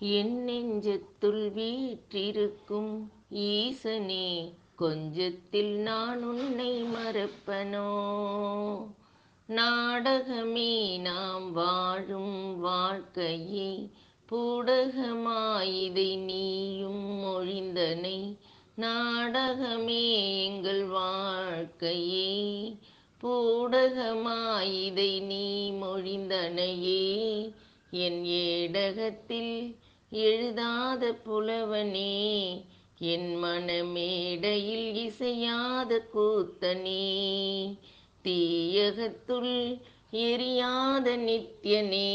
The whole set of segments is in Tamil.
என் நெஞ்சத்துள் வீற்றிருக்கும் ஈசனே கொஞ்சத்தில் நான் உன்னை மறப்பனோ? நாடகமே நாம் வாழும் வாழ்க்கையே பூடகமாயிதை நீயும் மொழிந்தனை. நாடகமே எங்கள் வாழ்க்கையே பூடகமாயிதை நீ மொழிந்தனையே. என் ஏடகத்தில் எழுதாத புலவனே என் மனமேடையில் இசையாத கூத்தனே தீயகத்துள் எரியாத நித்யனே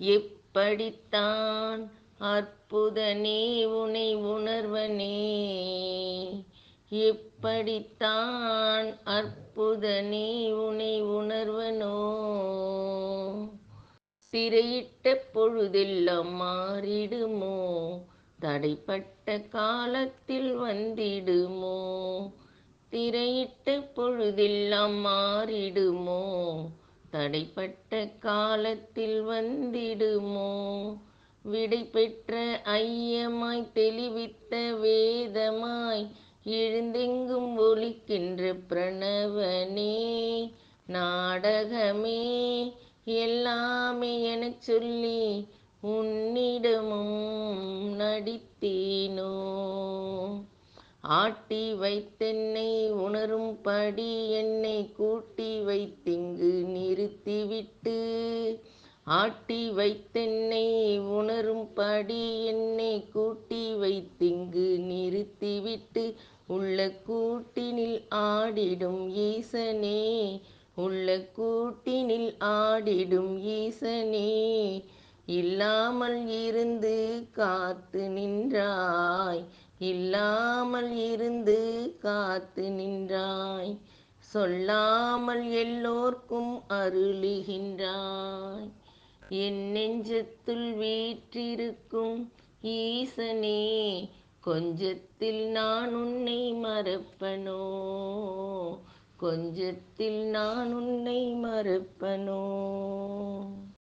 எப்படித்தான் அற்புதனே உனை உணர்வனே எப்படித்தான் அற்புதனே உனை உணர்வனோ சிறையிட்ட பொழுதெல்லாம் மாறிடுமோ? தடைப்பட்ட காலத்தில் வந்திடுமோ? திரையிட்ட பொழுதெல்லாம் மாறிடுமோ? தடைப்பட்ட காலத்தில் வந்திடுமோ? விடை பெற்ற ஐயமாய் தெளிவித்த வேதமாய் எழுந்தெங்கும் ஒலிக்கின்ற பிரணவனே நாடகமே எல்லாமே எனச் சொல்லி உன்னிடமும் நடித்தேனோ. ஆட்டி வைத்தென்னை உணரும்படி என்னை கூட்டி வைத்திங்கு நிறுத்திவிட்டு. ஆட்டி வைத்தென்னை உணரும்படி என்னை கூட்டி வைத்திங்கு நிறுத்திவிட்டு. உள்ள கூட்டினில் ஆடிடும் ஈசனே உள்ள கூட்டினில் ஆடிடும் ஈசனே இல்லாமல் இருந்து காத்து நின்றாய் இல்லாமல் இருந்து காத்து நின்றாய் சொல்லாமல் எல்லோர்க்கும் அருளுகின்றாய். என் நெஞ்சத்துள் வீற்றிருக்கும் ஈசனே கொஞ்சத்தில் நான் உன்னை மறப்பனோ கொஞ்சத்தில் நான் உன்னை மறப்பனோ?